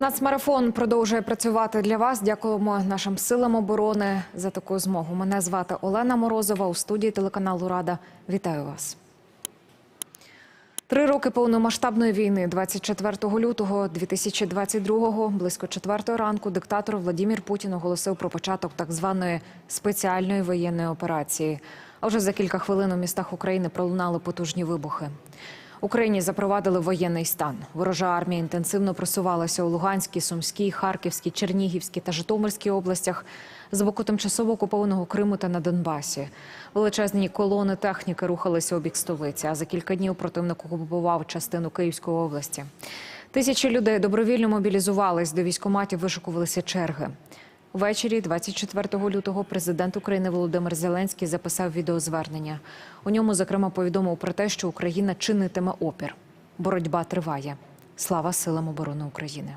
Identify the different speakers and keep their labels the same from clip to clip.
Speaker 1: Нацмарафон продовжує працювати для вас. Дякуємо нашим силам оборони за таку змогу. Мене звати Олена Морозова у студії телеканалу Рада. Вітаю вас. Три роки повномасштабної війни, 24 лютого 2022-го, близько четвертої ранку, диктатор Владимир Путін оголосив про початок так званої спеціальної воєнної операції. А вже за кілька хвилин у містах України пролунали потужні вибухи. Україні запровадили воєнний стан. Ворожа армія інтенсивно просувалася у Луганській, Сумській, Харківській, Чернігівській та Житомирській областях з боку тимчасово окупованого Криму та на Донбасі. Величезні колони техніки рухалися у бік столиці. А за кілька днів противник окупував частину Київської області. Тисячі людей добровільно мобілізувались до військоматів, вишукувалися черги. Ввечері 24 лютого президент України Володимир Зеленський записав відеозвернення. У ньому, зокрема, повідомив про те, що Україна чинитиме опір. Боротьба триває. Слава силам оборони України.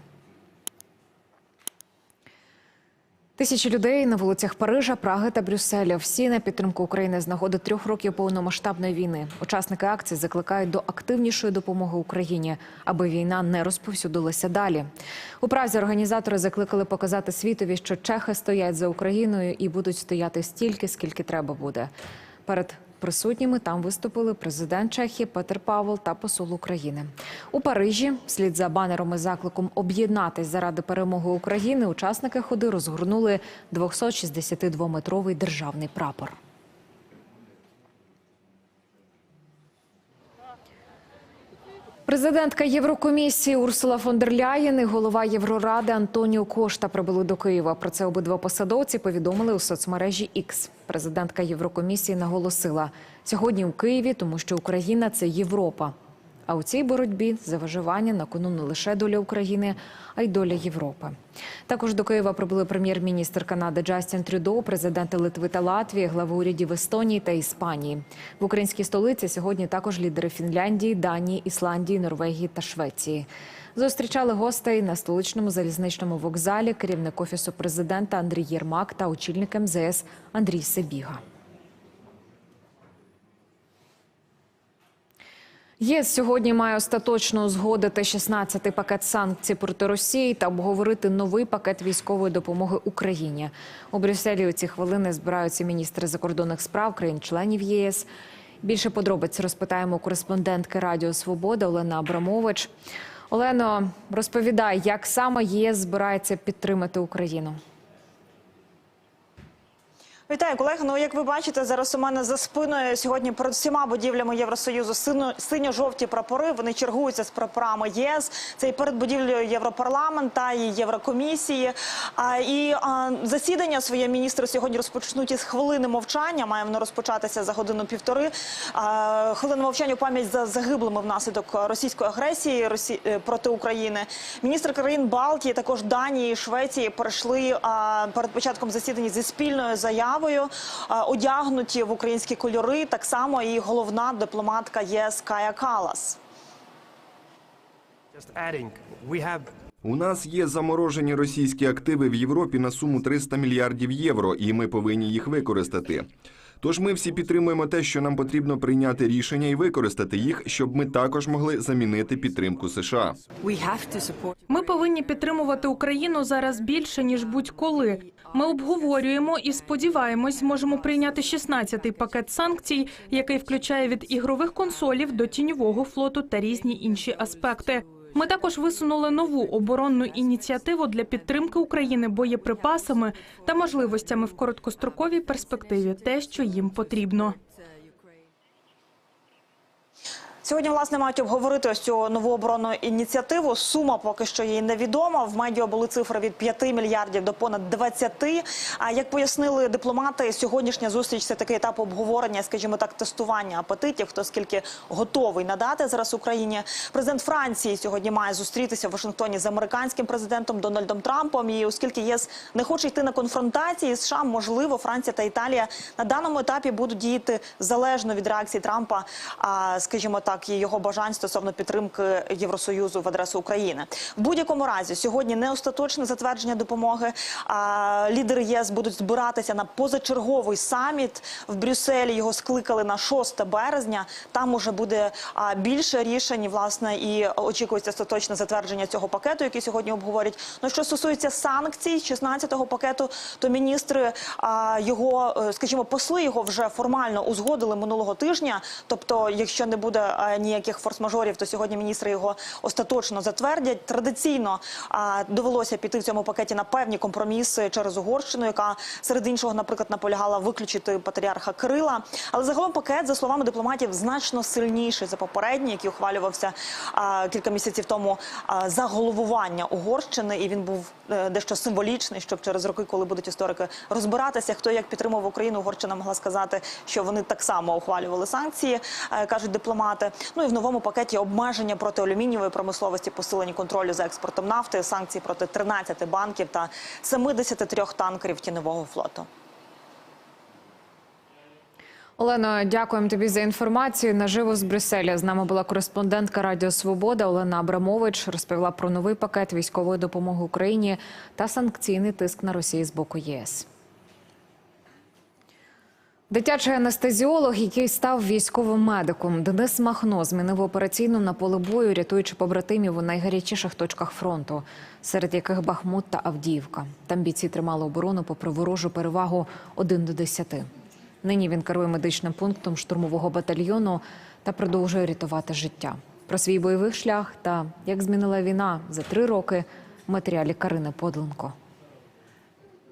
Speaker 1: Тисячі людей на вулицях Парижа, Праги та Брюсселя. Всі на підтримку України з нагоди трьох років повномасштабної війни. Учасники акції закликають до активнішої допомоги Україні, аби війна не розповсюдилася далі. У Празі організатори закликали показати світові, що чехи стоять за Україною і будуть стояти стільки, скільки треба буде. Перед присутніми там виступили президент Чехії Петер Павел та посол України. У Парижі, Слід за банером і закликом об'єднатись заради перемоги України, учасники ходи розгорнули 262-метровий державний прапор. Президентка Єврокомісії Урсула фон дер Ляєн і голова Євроради Антоніо Кошта прибули до Києва. Про це обидва посадовці повідомили у соцмережі X. Президентка Єврокомісії наголосила сьогодні у Києві, тому що Україна це Європа. А у цій боротьбі за виживання на кону не лише доля України, а й доля Європи. Також до Києва прибули прем'єр-міністр Канади Джастін Трюдо, президенти Литви та Латвії, глави урядів Естонії та Іспанії. В українській столиці сьогодні також лідери Фінляндії, Данії, Ісландії, Норвегії та Швеції. Зустрічали гостей на столичному залізничному вокзалі керівник офісу президента Андрій Єрмак та очільник МЗС Андрій Себіга. ЄС сьогодні має остаточно узгодити 16-й пакет санкцій проти Росії та обговорити новий пакет військової допомоги Україні. У Брюсселі у ці хвилини збираються міністри закордонних справ країн-членів ЄС. Більше подробиць розпитаємо кореспондентки Радіо Свобода Олена Абрамович. Олено, розповідай, як саме ЄС збирається підтримати Україну.
Speaker 2: Вітаю, колеги. Ну як ви бачите, зараз у мене за спиною сьогодні перед всіма будівлями Євросоюзу синьо-жовті прапори. Вони чергуються з прапорами ЄС. Це і перед будівлею Європарламента, і Єврокомісії. А, і а, засідання своє міністри сьогодні розпочнуть із хвилини мовчання. Має воно розпочатися за годину півтори. А, мовчання у пам'ять за загиблими внаслідок російської агресії Росі... е, проти України. Міністри країн Балтії, також Данії, і Швеції перейшли а, перед початком засідання зі спільною заявою, а, одягнуті в українські кольори. Так само і головна дипломатка ЄС Кая Калас.
Speaker 3: У нас є заморожені російські активи в Європі на суму 300 мільярдів євро, і ми повинні їх використати. Тож ми всі підтримуємо те, що нам потрібно прийняти рішення і використати їх, щоб ми також могли замінити підтримку США.
Speaker 4: Ми повинні підтримувати Україну зараз більше ніж будь-коли. Ми обговорюємо і сподіваємось, зможемо прийняти 16-й пакет санкцій, який включає від ігрових консолів до тіньового флоту та різні інші аспекти. Ми також висунули нову оборонну ініціативу для підтримки України боєприпасами та можливостями в короткостроковій перспективі, те, що їм потрібно.
Speaker 2: Сьогодні власне мають обговорити ось цю нову ініціативу. Сума поки що їй невідома. В медіа були цифри від 5 мільярдів до понад 20. А як пояснили дипломати, сьогоднішня зустріч це такий етап обговорення, скажімо так, тестування апетитів. Хто скільки готовий надати зараз Україні? Президент Франції сьогодні має зустрітися в Вашингтоні з американським президентом Дональдом Трампом. І оскільки ЄС не хоче йти на конфронтації США, можливо, Франція та Італія на даному етапі будуть діяти залежно від реакції Трампа, скажімо так, так і його бажань стосовно підтримки Євросоюзу в адресу України. В будь-якому разі сьогодні не остаточне затвердження допомоги. А лідери ЄС будуть збиратися на позачерговий саміт в Брюсселі. Його скликали на 6 березня. Там уже буде більше рішень. Власне, і очікується остаточне затвердження цього пакету, який сьогодні обговорять. Ну що стосується санкцій 16-го пакету, то міністри його, е, скажімо, посли його вже формально узгодили минулого тижня. Тобто, якщо не буде ніяких форс-мажорів, то сьогодні міністри його остаточно затвердять. Традиційно довелося піти в цьому пакеті на певні компроміси через Угорщину, яка серед іншого, наприклад, наполягала виключити патріарха Кирила. Але загалом пакет, за словами дипломатів, значно сильніший за попередній, який ухвалювався кілька місяців тому за головування Угорщини, і він був е, дещо символічний, щоб через роки, коли будуть історики розбиратися, хто як підтримав Україну, Угорщина могла сказати, що вони так само ухвалювали санкції, е, кажуть дипломати. Ну і в новому пакеті обмеження проти алюмінієвої промисловості, посилені контролю за експортом нафти, санкції проти 13 банків та 73 танкерів тіньового флоту.
Speaker 1: Олено, дякуємо тобі за інформацію. Наживо з Брюсселя з нами була кореспондентка Радіо Свобода Олена Абрамович. Розповіла про новий пакет військової допомоги Україні та санкційний тиск на Росію з боку ЄС. Дитячий анестезіолог, який став військовим медиком, Денис Махно змінив операційну на поле бою, рятуючи побратимів у найгарячіших точках фронту, серед яких Бахмут та Авдіївка. Там бійці тримали оборону попри ворожу перевагу 1 до 10. Нині він керує медичним пунктом штурмового батальйону та продовжує рятувати життя. Про свій бойовий шлях та як змінила війна за три роки в матеріалі Карини Подленко.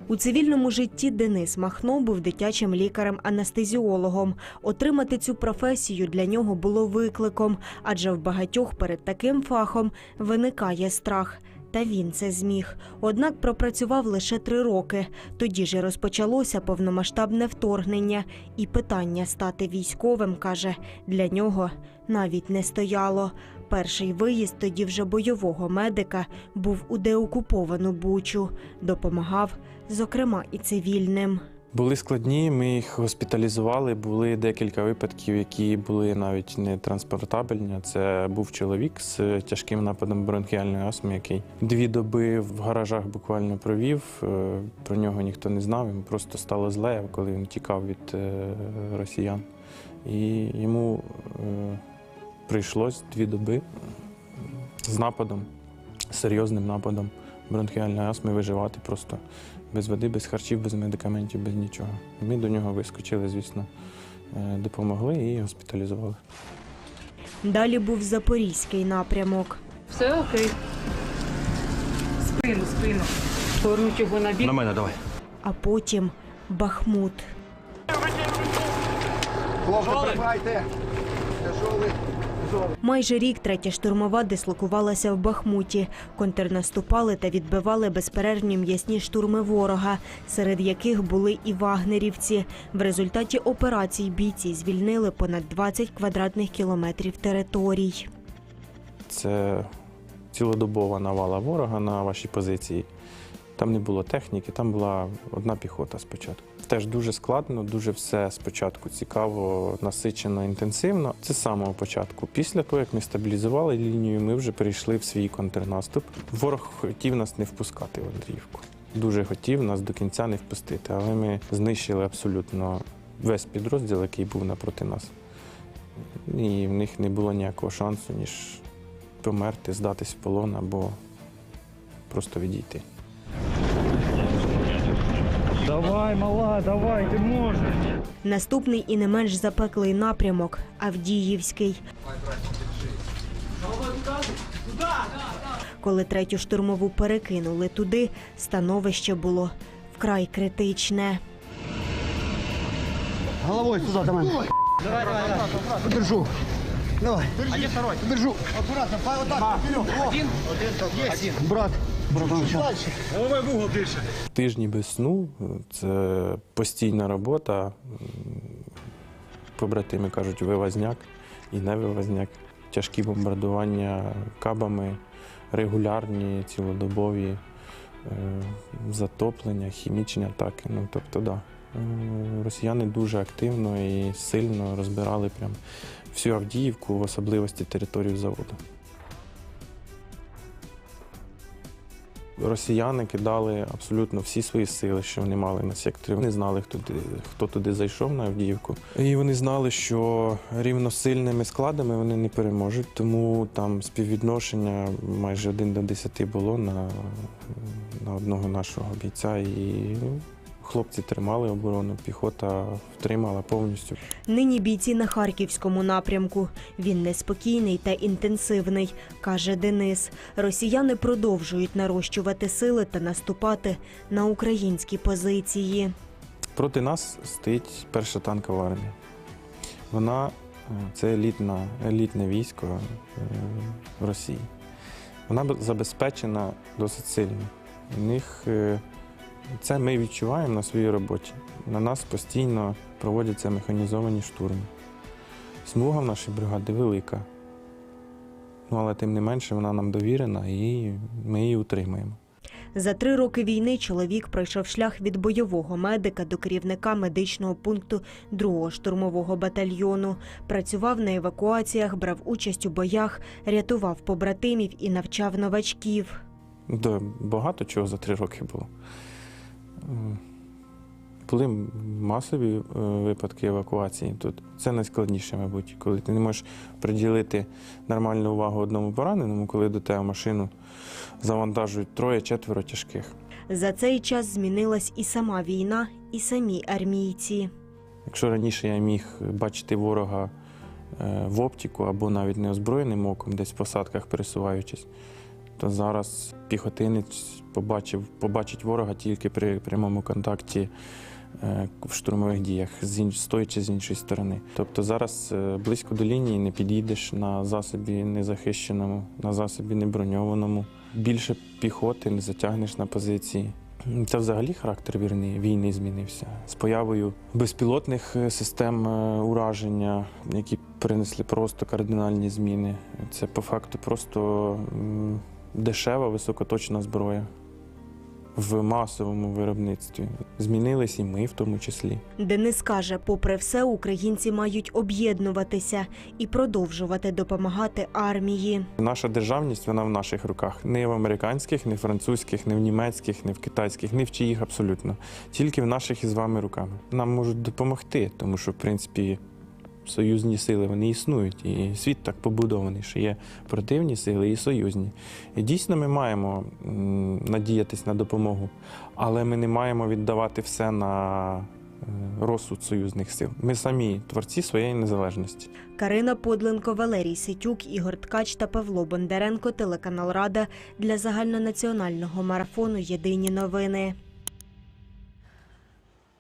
Speaker 5: У цивільному житті Денис Махно був дитячим лікарем-анестезіологом. Отримати цю професію для нього було викликом, адже в багатьох перед таким фахом виникає страх. Та він це зміг. Однак пропрацював лише три роки. Тоді ж розпочалося повномасштабне вторгнення, і питання стати військовим, каже, для нього навіть не стояло. Перший виїзд тоді вже бойового медика був у деокуповану Бучу. Допомагав, зокрема, і цивільним.
Speaker 6: Були складні, ми їх госпіталізували. Були декілька випадків, які були навіть не транспортабельні. Це був чоловік з тяжким нападом бронхіальної астми, який дві доби в гаражах буквально провів. Е, Про нього ніхто не знав. Йому просто стало зле, коли він тікав від е, росіян. І йому е, прийшлось дві доби з нападом, серйозним нападом бронхіальної астми виживати просто без води, без харчів, без медикаментів, без нічого. Ми до нього вискочили, звісно, е, допомогли і госпіталізували.
Speaker 5: Далі був запорізький напрямок.
Speaker 7: Все окей. Спину, спину. Повернуть його на бік.
Speaker 8: На мене давай.
Speaker 5: а потім Бахмут.
Speaker 8: Хлопці, прибирайте. Тяжолий.
Speaker 5: Майже рік третя штурмова дислокувалася в Бахмуті. Контрнаступали та відбивали безперервні м'ясні штурми ворога, серед яких були і вагнерівці. В результаті операцій бійці звільнили понад 20 квадратних кілометрів територій.
Speaker 6: Це цілодобова навала ворога на вашій позиції. Там не було техніки, там була одна піхота спочатку. Теж дуже складно, дуже все спочатку цікаво, насичено, інтенсивно. Це з самого початку. Після того, як ми стабілізували лінію, ми вже перейшли в свій контрнаступ. Ворог хотів нас не впускати в Андріївку. Дуже хотів нас до кінця не впустити, але ми знищили абсолютно весь підрозділ, який був напроти нас. І в них не було ніякого шансу, ніж померти, здатись в полон або просто відійти.
Speaker 9: Давай, мала, давай, ти можеш.
Speaker 5: Наступний і не менш запеклий напрямок Авдіївський. Коли третю штурмову перекинули туди, становище було вкрай критичне.
Speaker 8: Головою сюди до мене. Давай, давай, давай. Подержу. Давай. Держи. А где второй? Держу. Аккуратно, вот так. Один, один. Брат.
Speaker 6: Тижні без сну це постійна робота. Побратими кажуть, вивозняк і не вивозняк. Тяжкі бомбардування кабами, регулярні, цілодобові, е, затоплення, хімічні атаки. Ну, тобто, да. Е, Росіяни дуже активно і сильно розбирали прям всю Авдіївку, в особливості територію заводу. Росіяни кидали абсолютно всі свої сили, що вони мали на секторі. Вони знали, хто туди, хто туди зайшов на Авдіївку. І вони знали, що рівносильними складами вони не переможуть, тому там співвідношення майже один до десяти було на, на одного нашого бійця. І хлопці тримали оборону, піхота втримала повністю.
Speaker 5: Нині бійці на харківському напрямку. Він неспокійний та інтенсивний, каже Денис. Росіяни продовжують нарощувати сили та наступати на українські позиції.
Speaker 6: Проти нас стоїть перша танкова армія. Вона е, це елітна, елітне військо е, Росії. Вона забезпечена досить сильно. У них е, це ми відчуваємо на своїй роботі. На нас постійно проводяться механізовані штурми. Смуга в нашій бригаді велика. Ну, але тим не менше вона нам довірена і ми її утримуємо.
Speaker 5: За три роки війни чоловік пройшов шлях від бойового медика до керівника медичного пункту 2-го штурмового батальйону. Працював на евакуаціях, брав участь у боях, рятував побратимів і навчав новачків.
Speaker 6: Да, багато чого за три роки було. Були масові е, випадки евакуації. Тут це найскладніше, мабуть, коли ти не можеш приділити нормальну увагу одному пораненому, коли до тебе машину завантажують троє-четверо тяжких.
Speaker 5: За цей час змінилась і сама війна, і самі армійці.
Speaker 6: Якщо раніше я міг бачити ворога е, в оптику або навіть неозброєним оком, десь в посадках пересуваючись, то зараз піхотинець побачив, побачить ворога тільки при прямому контакті е, в штурмових діях, з інш- стоячи з іншої сторони. Тобто зараз е, близько до лінії не підійдеш на засобі незахищеному, на засобі неброньованому. Більше піхоти не затягнеш на позиції. Це взагалі характер війни, війни змінився з появою безпілотних е, систем ураження, які принесли просто кардинальні зміни. Це по факту просто дешева високоточна зброя в масовому виробництві. Змінились і ми в тому числі.
Speaker 5: Денис каже, попри все, українці мають об'єднуватися і продовжувати допомагати армії.
Speaker 6: Наша державність вона в наших руках. Не в американських, не в французьких, не в німецьких, не в китайських, не в чиїх абсолютно. Тільки в наших із вами руками. Нам можуть допомогти, тому що, в принципі, союзні сили вони існують. І світ так побудований, що є противні сили і союзні. І дійсно ми маємо надіятись на допомогу, але ми не маємо віддавати все на е, розсуд союзних сил. Ми самі творці своєї незалежності.
Speaker 5: Карина Подленко, Валерій Ситюк, Ігор Ткач та Павло Бондаренко. Телеканал Рада для загальнонаціонального марафону Єдині новини.